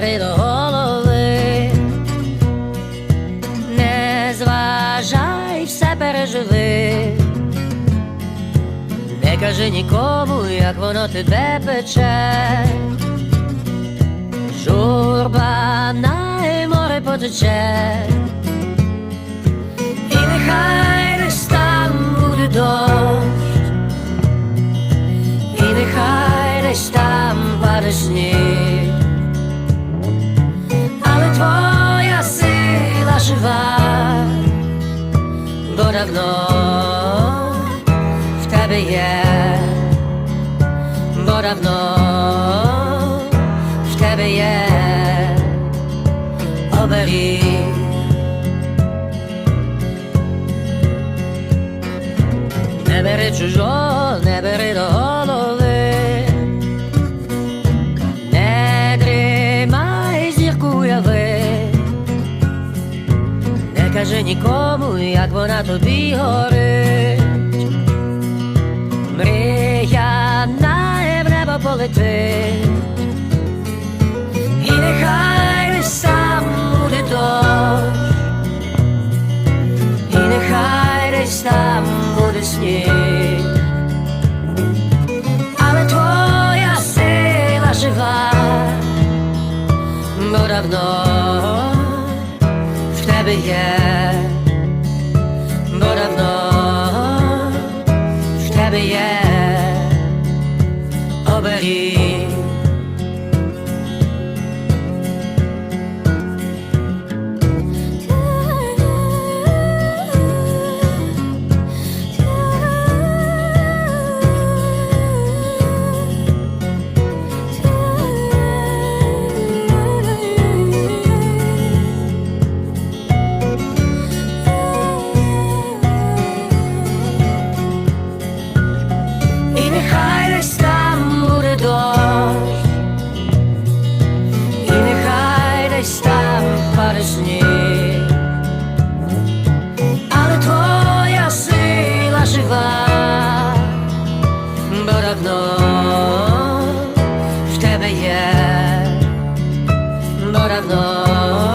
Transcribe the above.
бери голови, не зважай, все переживи, не кажи нікому, як воно тебе пече, журба на море потече, і нехай бо давно в тебе є, бо давно в тебе є оберіг. Не бери чужого, кажи нікому, як вона тобі горить. Мрія на небо полетить, і нехай не сам буде дощ. І нехай десь там буде сніг, тебе є, бо давно в тебе є оберіг. бо давно в тебе є, бо давно.